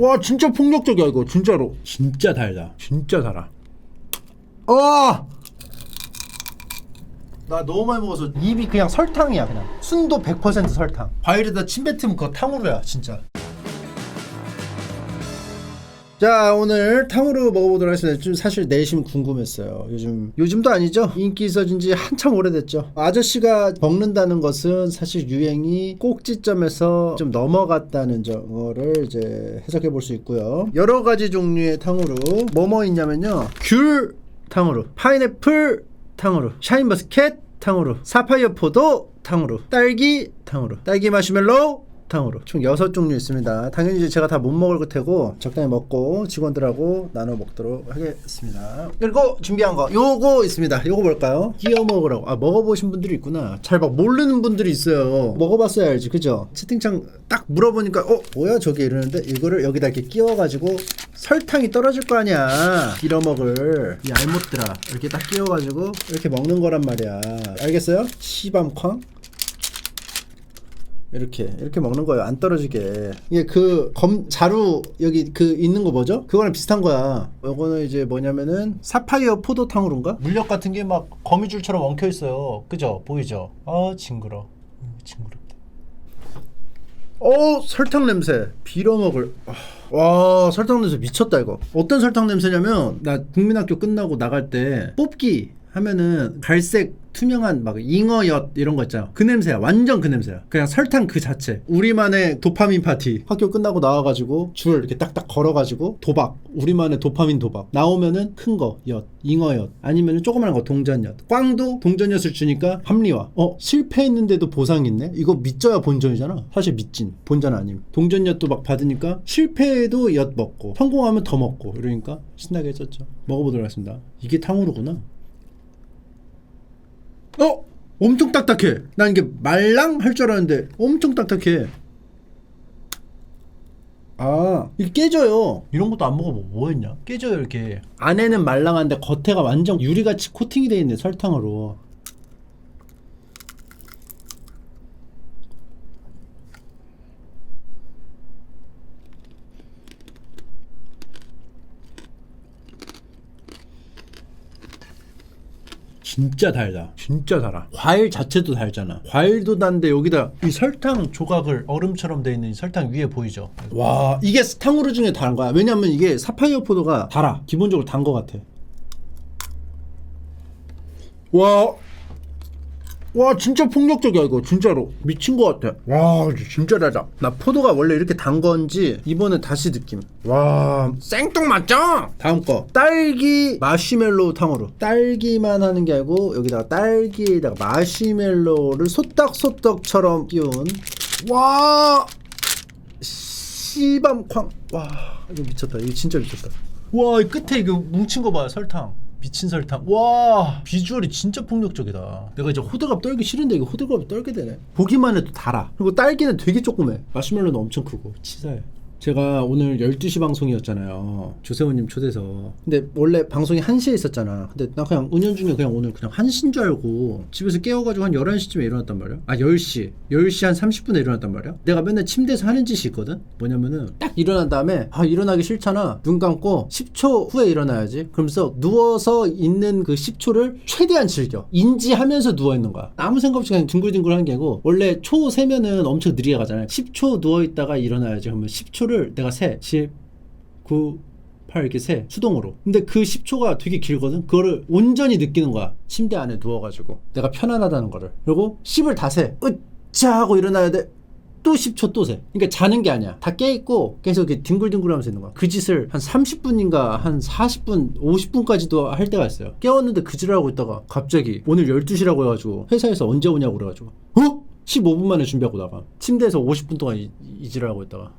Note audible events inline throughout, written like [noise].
와 진짜 폭력적이야 이거. 진짜로. 진짜 달다. 진짜 달아. 아! 나 너무 많이 먹어서 입이 그냥 설탕이야 그냥. 순도 100% 설탕. 과일에다 침 뱉으면 그거 탕후루야 진짜 자 오늘 탕후루 먹어보도록 하겠습니다. 좀 사실 내심 궁금했어요. 요즘 요즘도 아니죠? 인기 있어진 지 한참 오래됐죠? 아저씨가 먹는다는 것은 사실 유행이 꼭지점에서 좀 넘어갔다는 거를 이제 해석해 볼 수 있고요. 여러 가지 종류의 탕후루. 뭐뭐 있냐면요. 귤 탕후루 파인애플 탕후루 샤인머스켓 탕후루 사파이어 포도 탕후루 딸기 탕후루. 딸기 마시멜로우 탕후루 총 6종류 있습니다. 당연히 이제 제가 다 못 먹을 테고 적당히 먹고 직원들하고 나눠 먹도록 하겠습니다. 그리고 준비한 거. 요거 있습니다. 요거 뭘까요? 끼워 먹으라고. 아 먹어보신 분들이 있구나. 잘 막 모르는 분들이 있어요. 먹어봤어야 알지. 그죠? 채팅창 딱 물어보니까 어 뭐야? 저게 이러는데 이거를 여기다 이렇게 끼워가지고 설탕이 떨어질 거 아니야. 빌어 먹을. 이 알못들아. 이렇게 딱 끼워가지고 이렇게 먹는 거란 말이야. 알겠어요? 시밤쾅 이렇게 이렇게 먹는 거예요. 안 떨어지게. 이게 그 검 자루 여기 그 있는 거 뭐죠? 그거랑 비슷한 거야. 요거는 이제 뭐냐면은 사파이어 포도탕후루인가? 물엿 같은 게 막 거미줄처럼 엉켜 있어요. 그죠? 보이죠? 아 징그러. 음, 징그럽다. 어 설탕 냄새. 빌어 먹을. 아, 와 설탕 냄새 미쳤다 이거. 어떤 설탕 냄새냐면 나 국민학교 끝나고 나갈 때 뽑기 하면은 갈색 투명한 막 잉어엿 이런 거 있잖아 그 냄새야. 완전 그 냄새야. 그냥 설탕 그 자체. 우리만의 도파민 파티. 학교 끝나고 나와가지고 줄 이렇게 딱딱 걸어가지고 도박. 우리만의 도파민 도박. 나오면은 큰 거 엿 잉어엿. 아니면은 조그만한 거 동전엿. 꽝도 동전엿을 주니까 합리화. 어 실패했는데도 보상 있네? 이거 믿져야 본전이잖아. 사실 믿진. 본전 아님 동전엿도 막 받으니까 실패해도 엿 먹고 성공하면 더 먹고 이러니까 신나게 했었죠. 먹어보도록 하겠습니다. 이게 탕후루구나 어? 엄청 딱딱해. 난 이게 말랑 할 줄 알았는데 엄청 딱딱해. 아, 이게 깨져요. 이런 것도 안 먹어보고 뭐 했냐? 깨져요, 이렇게. 안에는 말랑한데 겉에가 완전 유리같이 코팅이 돼 있네, 설탕으로. 진짜 달다. 진짜 달아. 과일 자체도 달잖아. 과일도 단데 여기다 이 설탕 조각을 얼음처럼 돼 있는 이 설탕 위에 보이죠? 와, 이게 탕후루 중에 다른 거야. 왜냐면 이게 사파이어 포도가 달아. 기본적으로 단 거 같아. 와, 와 진짜 폭력적이야 이거. 진짜로. 미친 것 같아. 와 진짜 달다 나 포도가 원래 이렇게 단 건지 이번에 다시 느낌. 와. 생뚱 맞죠? 다음 거. 딸기 마시멜로우 탕후루. 딸기만 하는 게 아니고 여기다가 딸기에다가 마시멜로우를 소떡소떡처럼 끼운 와 씨밤쾅. 와 이거 미쳤다. 이거 진짜 미쳤다. 와 이 끝에 이거 뭉친 거 봐요 설탕 미친 설탕. 와 비주얼이 진짜 폭력적이다. 내가 이제 호들갑 떨기 싫은데 이거 호들갑 떨게 되네. 보기만 해도 달아. 그리고 딸기는 되게 조그매. 마시멜로는 엄청 크고 치사해. 제가 오늘 12시 방송이었잖아요. 조세호님 초대서. 근데 원래 방송이 1시에 있었잖아. 근데 나 그냥 은연중에 그냥 오늘 그냥 1시인 줄 알고 집에서 깨워가지고 한 11시쯤에 일어났단 말이야. 아, 10시. 10시 한 30분에 일어났단 말이야. 내가 맨날 침대에서 하는 짓이 있거든? 뭐냐면은 딱 일어난 다음에 아, 일어나기 싫잖아. 눈 감고 10초 후에 일어나야지. 그러면서 누워서 있는 그 10초를 최대한 즐겨. 인지하면서 누워있는 거야. 아무 생각 없이 그냥 뒹굴뒹굴 하는 게 아니고 원래 초 세면은 엄청 느리게 가잖아요. 10초 누워있다가 일어나야지. 그러면 10초 를 내가 세. 10, 9, 8 이렇게 세. 수동으로. 근데 그 10초가 되게 길거든? 그거를 온전히 느끼는 거야. 침대 안에 누워가지고. 내가 편안하다는 거를. 그리고 10을 다 세. 으짜 하고 일어나야 돼. 또 10초 또 세. 그러니까 자는 게 아니야. 다 깨있고 계속 이렇게 뒹굴뒹굴 하면서 있는 거야. 그 짓을 한 30분인가 한 40분, 50분까지도 할 때가 있어요. 깨웠는데 그 짓을 하고 있다가 갑자기 오늘 12시라고 해가지고 회사에서 언제 오냐고 그래가지고 어? 15분 만에 준비하고 나가. 침대에서 50분 동안 이, 이 짓을 하고 있다가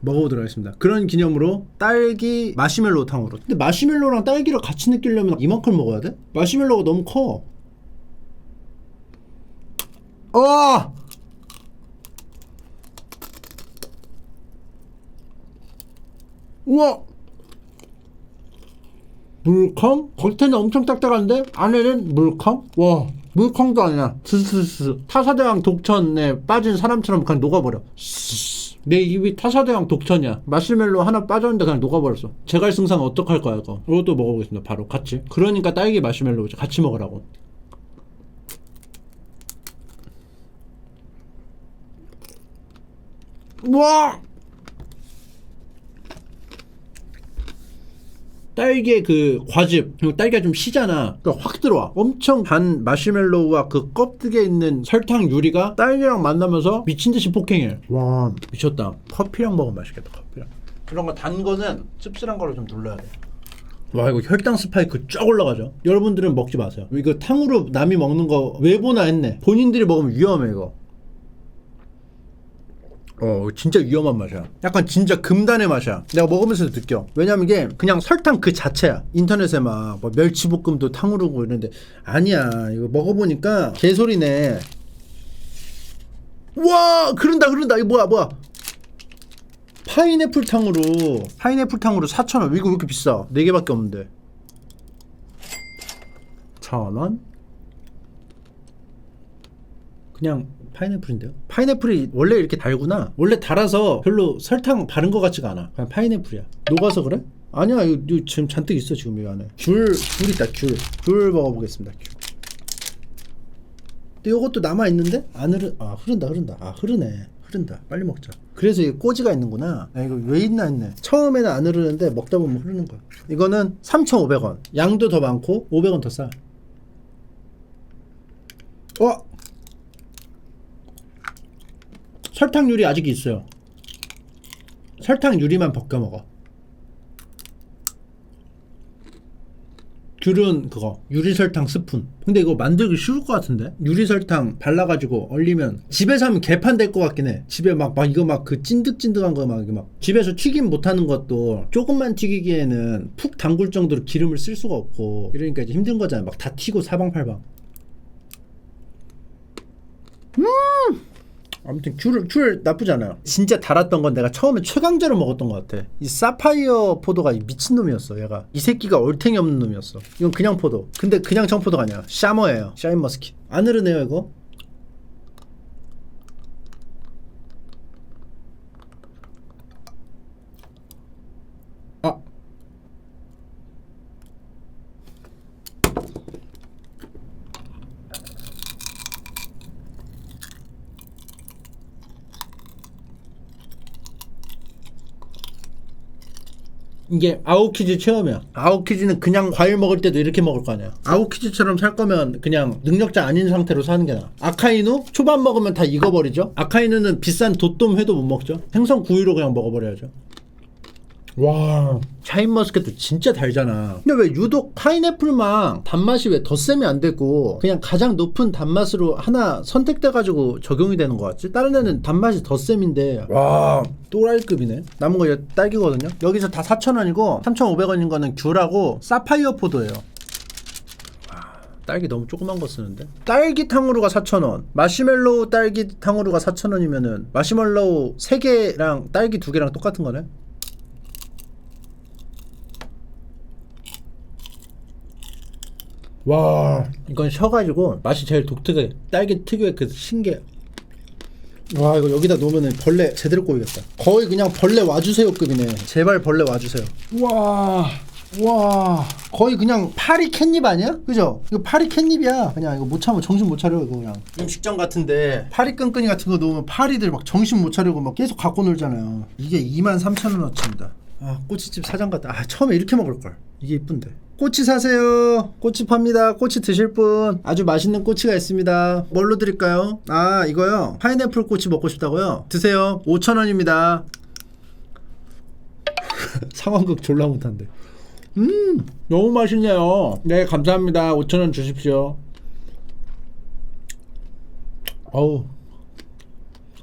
먹어보도록 하겠습니다. 그런 기념으로 딸기 마시멜로 탕으로. 근데 마시멜로랑 딸기를 같이 느끼려면 이만큼 먹어야 돼? 마시멜로가 너무 커. 어! 우와! 물컹? 겉에는 엄청 딱딱한데 안에는 물컹? 와 물컹도 아니야 스스스 타사대왕 독천에 빠진 사람처럼 그냥 녹아버려 스스. 내 입이 타사대왕 독천이야. 마시멜로 하나 빠졌는데 그냥 녹아버렸어. 제갈승상 어떡할 거야 이거. 이것도 먹어보겠습니다. 바로 같이. 그러니까 딸기 마시멜로 같이 먹으라고. 와! 딸기의 그 과즙 그리고 딸기가 좀 시잖아. 그러니까 확 들어와. 엄청 단 마시멜로우와 그 껍데기에 있는 설탕 유리가 딸기랑 만나면서 미친 듯이 폭행해. 와. 미쳤다. 커피랑 먹으면 맛있겠다 커피랑. 이런 거 단 거는 씁쓸한 거로 좀 눌러야 돼 와 이거 혈당 스파이크 쫙 올라가죠? 여러분들은 먹지 마세요. 이거 탕후루 남이 먹는 거 외보나 했네. 본인들이 먹으면 위험해 이거 어 진짜 위험한 맛이야. 약간 진짜 금단의 맛이야. 내가 먹으면서도 느껴. 왜냐면 이게 그냥 설탕 그 자체야. 인터넷에 막 뭐 멸치볶음도 탕후루고 이런데. 아니야. 이거 먹어보니까 개소리네. 와! 그런다 그런다. 이거 뭐야 뭐야? 파인애플 탕후루. 파인애플 탕후루 4,000원. 이거 왜 이렇게 비싸? 4개밖에 없는데. 1,000원? 그냥 파인애플인데요? 파인애플이 원래 이렇게 달구나. 원래 달아서 별로 설탕 바른 것 같지가 않아. 그냥 파인애플이야. 녹아서 그래? 아니야, 이거, 이거 지금 잔뜩 있어 지금 이 안에. 귤, 귤 있다, 귤. 귤 먹어보겠습니다. 귤. 근데 이것도 남아 있는데 안 흐르. 아 흐른다, 흐른다. 아 흐르네. 흐른다. 빨리 먹자. 그래서 이게 꼬지가 있는구나. 야, 이거 왜 있나 했네. 처음에는 안 흐르는데 먹다 보면 흐르는 거야. 이거는 3,500원. 양도 더 많고 500원 더 싸. 어? 설탕 유리 아직 있어요. 설탕 유리만 벗겨 먹어. 귤은 그거 유리 설탕 스푼. 근데 이거 만들기 쉬울 것 같은데? 유리 설탕 발라가지고 얼리면 집에서 하면 개판 될 것 같긴 해. 집에 막, 막 이거 막 그 찐득찐득한 거 막, 막 집에서 튀김 못하는 것도 조금만 튀기기에는 푹 담글 정도로 기름을 쓸 수가 없고 이러니까 이제 힘든 거잖아. 막 다 튀고 사방팔방. 아무튼 귤, 귤 나쁘지 않아요. 진짜 달았던 건 내가 처음에 최강자로 먹었던 것 같아. 이 사파이어 포도가 이 미친 놈이었어, 얘가. 이 새끼가 얼탱이 없는 놈이었어. 이건 그냥 포도. 근데 그냥 청포도가 아니야. 샤머예요. 샤인머스킷. 안 흐르네요, 이거. 이게 아웃키즈 체험이야. 아웃키즈는 그냥 과일 먹을 때도 이렇게 먹을 거 아니야. 아웃키즈처럼 살 거면 그냥 능력자 아닌 상태로 사는 게 나아. 아카이누 초밥 먹으면 다 익어버리죠. 아카이누는 비싼 도톰 회도 못 먹죠. 생선 구이로 그냥 먹어버려야죠. 와. 샤인머스켓도 진짜 달잖아. 근데 왜 유독 파인애플만 단맛이 왜 덧셈이 안 되고 그냥 가장 높은 단맛으로 하나 선택돼가지고 적용이 되는 것 같지? 다른 애는 단맛이 덧셈인데. 와 또라이급이네. 남은 거 딸기거든요? 여기서 다 4,000원이고 3,500원인 거는 귤하고 사파이어 포도예요. 딸기 너무 조그만 거 쓰는데? 딸기 탕후루가 4,000원. 마시멜로우 딸기 탕후루가 4,000원이면은 마시멜로우 3개랑 딸기 2개랑 똑같은 거네 와 이건 셔가지고 맛이 제일 독특해 딸기 특유의 그 신기해 와 이거 여기다 놓으면 벌레 제대로 꼬이겠다 거의 그냥 벌레 와주세요급이네 제발 벌레 와주세요 와 와, 거의 그냥 파리 캣닙 아니야? 그죠? 이거 파리 캣닙이야. 그냥 이거 못 참아 정신 못 차려 이거 그냥. 음식점 같은데 파리 끈끈이 같은 거 놓으면 파리들 막 정신 못 차리고 막 계속 갖고 놀잖아요. 이게 23,000원어치입니다. 아 꼬치집 사장 같다. 아 처음에 이렇게 먹을 걸. 이게 이쁜데. 꼬치 사세요. 꼬치 팝니다. 꼬치 드실 분 아주 맛있는 꼬치가 있습니다. 뭘로 드릴까요? 아 이거요. 파인애플 꼬치 먹고 싶다고요? 드세요. 5,000원입니다. [laughs] 상황극 졸라 못한데. 음 너무 맛있네요. 네 감사합니다. 5,000원 주십시오. 어우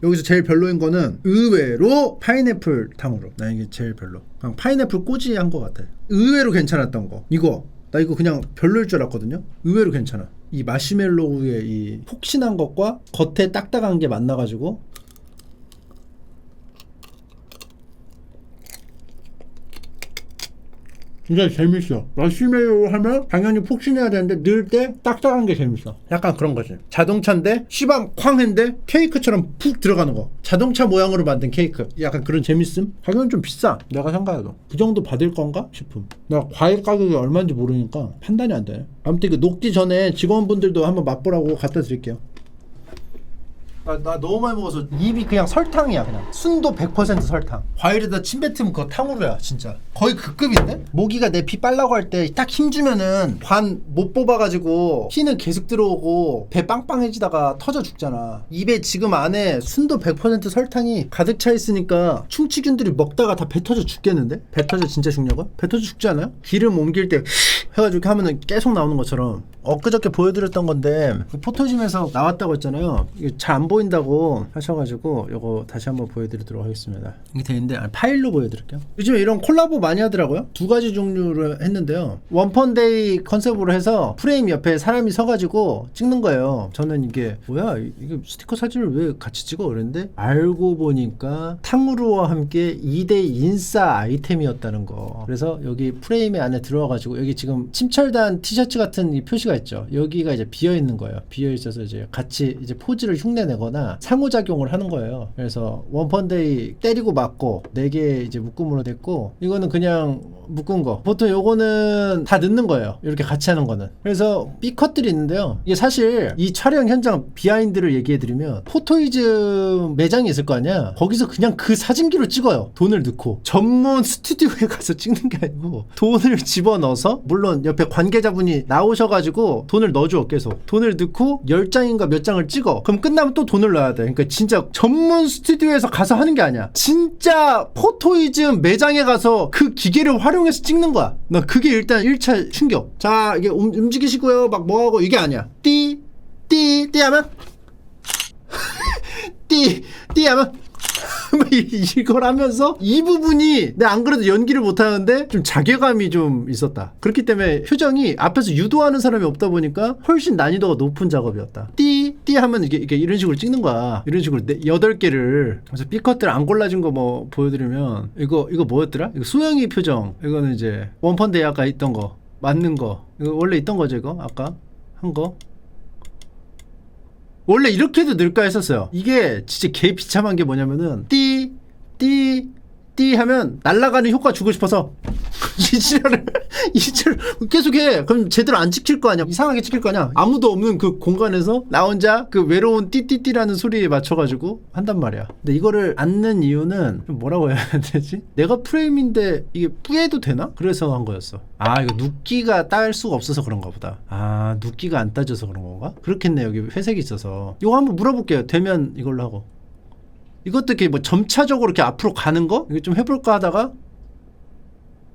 여기서 제일 별로인 거는 의외로 파인애플 탕후루. 나 이게 제일 별로. 그냥 파인애플 꼬지 한거 같아. 의외로 괜찮았던 거. 이거. 나 이거 그냥 별로일 줄 알았거든요. 의외로 괜찮아. 이 마시멜로우의 이 폭신한 것과 겉에 딱딱한 게 만나가지고 진짜 재밌어. 마시멜로 하면 당연히 폭신해야 되는데 넣을 때 딱딱한 게 재밌어. 약간 그런 거지. 자동차인데 시방 쾅 했는데 케이크처럼 푹 들어가는 거. 자동차 모양으로 만든 케이크. 약간 그런 재밌음. 가격은 좀 비싸. 내가 생각해도 그 정도 받을 건가 싶음. 나 과일 가격이 얼마인지 모르니까 판단이 안 되네. 아무튼 이거 녹기 전에 직원분들도 한번 맛보라고 갖다 드릴게요. 나, 나 너무 많이 먹어서 입이 그냥 설탕이야 그냥 순도 100% 설탕 과일에다 침 뱉으면 그거 탕후루야 진짜 거의 그 급인데? 모기가 내 피 빨라고 할 때 딱 힘주면은 관못 뽑아가지고 피는 계속 들어오고 배 빵빵해지다가 터져 죽잖아 입에 지금 안에 순도 100% 설탕이 가득 차 있으니까 충치균들이 먹다가 다 배 터져 죽겠는데? 배 터져 진짜 죽냐고? 배 터져 죽지 않아요? 기름 옮길 때 [laughs] 해가지고 하면은 계속 나오는 것처럼 엊그저께 보여드렸던 건데 그 포토짐에서 나왔다고 했잖아요 잘안 보인다고 하셔가지고 이거 다시 한번 보여드리도록 하겠습니다. 이게 되는데 아니, 파일로 보여드릴게요. 요즘에 이런 콜라보 많이 하더라고요. 두 가지 종류를 했는데요. 원펀데이 컨셉으로 해서 프레임 옆에 사람이 서가지고 찍는 거예요. 저는 이게 뭐야 이- 이게 스티커 사진을 왜 같이 찍어? 그랬는데 알고 보니까 탕후루와 함께 2대 인싸 아이템이었다는 거. 그래서 여기 프레임에 안에 들어와가지고 여기 지금 침철단 티셔츠 같은 이 표시가 있죠. 여기가 이제 비어 있는 거예요. 비어 있어서 이제 같이 이제 포즈를 흉내내 거나 상호작용을 하는 거예요. 그래서 원펀데이 때리고 맞고 4개 이제 묶음으로 됐고 이거는 그냥 묶은 거. 보통 요거는 다 넣는 거예요. 이렇게 같이 하는 거는. 그래서 B컷들이 있는데요. 이게 사실 이 촬영 현장 비하인드를 얘기해 드리면 포토이즈 매장이 있을 거 아니야. 거기서 그냥 그 사진기로 찍어요. 돈을 넣고. 전문 스튜디오에 [laughs] 가서 찍는 게 아니고 돈을 집어넣어서 물론 옆에 관계자분이 나오셔가지고 돈을 넣어줘 계속. 돈을 넣고 10장인가 몇 장을 찍어. 그럼 끝나면 또 돈을 넣어야 돼. 그러니까 진짜 전문 스튜디오에서 가서 하는 게 아니야. 진짜 포토이즈 매장에 가서 그 기계를 활용해서 찍는 거야. 나 그게 일단 1차 충격. 자 이게 움, 움직이시고요. 막 뭐하고 이게 아니야. 띠 띠, 띠 하면? [laughs] 띠, 띠 하면? [laughs] 뭐 이- 이걸 하면서 이 부분이 내가 안 그래도 연기를 못하는데 좀 자괴감이 좀 있었다. 그렇기 때문에 표정이 앞에서 유도하는 사람이 없다 보니까 훨씬 난이도가 높은 작업이었다. 띠, 띠 하면 이게, 이게 이런 식으로 찍는 거야. 이런 식으로 네, 여덟 개를 그래서 B컷들 안 골라진 거뭐 보여드리면 이거 이거 뭐였더라? 이거 소영이 표정. 이거는 이제 원펀데 아까 있던 거 맞는 거. 이거 원래 있던 거죠 이거? 아까? 한 거? 원래 이렇게도 넣을까 했었어요. 이게 진짜 개 비참한 게 뭐냐면은 띠, 띠, 띠 하면 날아가는 효과 주고 싶어서 [laughs] 이 지랄을 이 지랄 계속 해. 그럼 제대로 안 찍힐 거 아니야. 이상하게 찍힐 거 아니야. 아무도 없는 그 공간에서 나 혼자 그 외로운 띠띠띠라는 소리에 맞춰가지고 한단 말이야. 근데 이거를 안 넣는 이유는 좀 뭐라고 해야 [laughs] 되지? 내가 프레임인데 이게 뿌해도 되나? 그래서 한 거였어. 아 이거 눕기가 딸 수가 없어서 그런가 보다. 아 눕기가 안 따져서 그런 건가? 그렇겠네 여기 회색이 있어서. 이거 한번 물어볼게요. 되면 이걸로 하고. 이것도 이렇게 뭐 점차적으로 이렇게 앞으로 가는 거? 이거 좀 해볼까 하다가?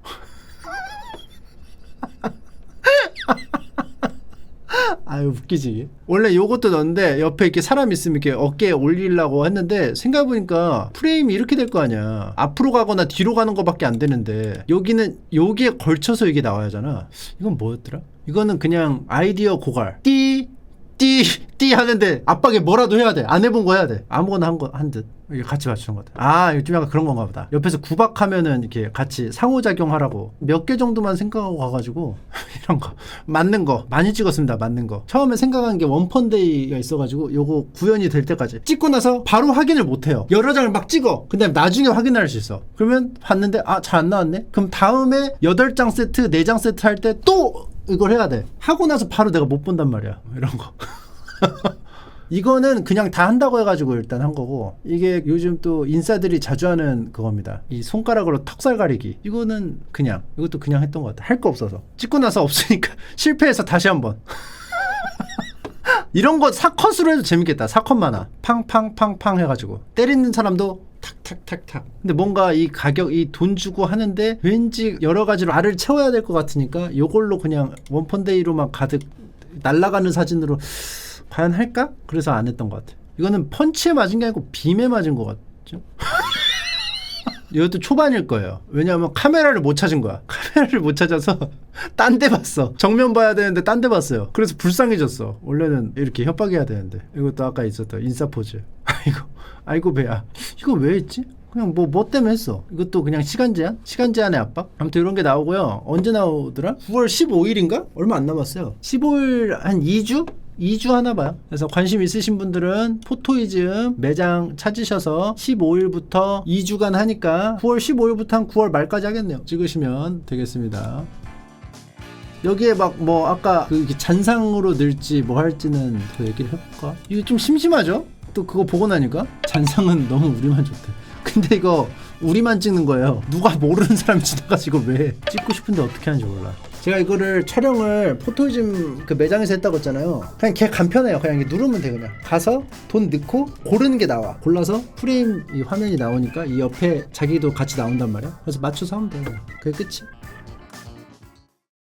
[laughs] 아유 웃기지. 원래 요것도 넣었는데 옆에 이렇게 사람 있으면 이렇게 어깨에 올리려고 했는데 생각해보니까 프레임이 이렇게 될 거 아니야. 앞으로 가거나 뒤로 가는 거밖에 안 되는데 여기는 여기에 걸쳐서 이게 나와야 하잖아. 이건 뭐였더라? 이거는 그냥 아이디어 고갈. 띠 띠, 띠 하는데 압박에 뭐라도 해야 돼. 안 해본 거 해야 돼. 아무거나 한 거, 한 듯. 이게 같이 맞추는 거다. 아, 요즘 약간 그런 건가 보다. 옆에서 구박하면은 이렇게 같이 상호작용 하라고. 몇 개 정도만 생각하고 가가지고, [laughs] 이런 거. 맞는 거. 많이 찍었습니다. 맞는 거. 처음에 생각한 게 원펀데이가 있어가지고, 요거 구현이 될 때까지. 찍고 나서 바로 확인을 못 해요. 여러 장을 막 찍어. 근데 나중에 확인할 수 있어. 그러면 봤는데, 아, 잘 안 나왔네? 그럼 다음에 8장 세트, 4장 세트 할 때 또 이걸 해야 돼. 하고 나서 바로 내가 못 본단 말이야. 이런 거. [laughs] 이거는 그냥 다 한다고 해가지고 일단 한 거고 이게 요즘 또 인싸들이 자주 하는 그겁니다. 이 손가락으로 턱살 가리기 이거는 그냥 이것도 그냥 했던 것 같아. 할 거 없어서 찍고 나서 없으니까 [laughs] 실패해서 다시 한번. [laughs] 이런 거 사컷으로 해도 재밌겠다. 사컷 만화 팡팡팡팡 해가지고 때리는 사람도 탁탁탁탁. 근데 뭔가 이 가격 이 돈 주고 하는데 왠지 여러 가지로 알을 채워야 될 것 같으니까 요걸로 그냥 원펀데이로만 가득 날아가는 사진으로 과연 할까? 그래서 안 했던 것 같아. 이거는 펀치에 맞은 게 아니고 빔에 맞은 것 같죠? [laughs] 이것도 초반일 거예요. 왜냐하면 카메라를 못 찾은 거야. [laughs] 카메라를 못 찾아서 딴 데 봤어. 정면 봐야 되는데 딴 데 봤어요. 그래서 불쌍해졌어. 원래는 이렇게 협박해야 되는데. 이것도 아까 있었던 인싸 포즈. 아이고, 아이고 배야. 이거 왜 했지? 그냥 뭐뭐 때문에 했어 이것도 그냥 시간 제한 시간 제한의 압박 아무튼 이런 게 나오고요 언제 나오더라 9월 15일인가 얼마 안 남았어요 15일 한 2주 2주 하나 봐요. 그래서 관심 있으신 분들은 포토이즘 매장 찾으셔서 15일부터 2주간 하니까 9월 15일부터 한 9월 말까지 하겠네요. 찍으시면 되겠습니다. 여기에 막 뭐 아까 그 이게 잔상으로 늘지 뭐 할지는 더 얘기를 해볼까? 이거 좀 심심하죠? 또 그거 보고 나니까 잔상은 너무 우리만 좋대. 근데 이거 우리만 찍는 거예요. 누가 모르는 사람이 지나가지고 왜 찍고 싶은데 어떻게 하는지 몰라. 제가 이거를 촬영을 포토이즘 그 매장에서 했다고 했잖아요. 그냥 걔 간편해요. 그냥 이렇게 누르면 돼 그냥. 가서 돈 넣고 고르는 게 나와. 골라서 프레임 이 화면이 나오니까 이 옆에 자기도 같이 나온단 말이야. 그래서 맞춰서 하면 돼. 그냥. 그게 끝이.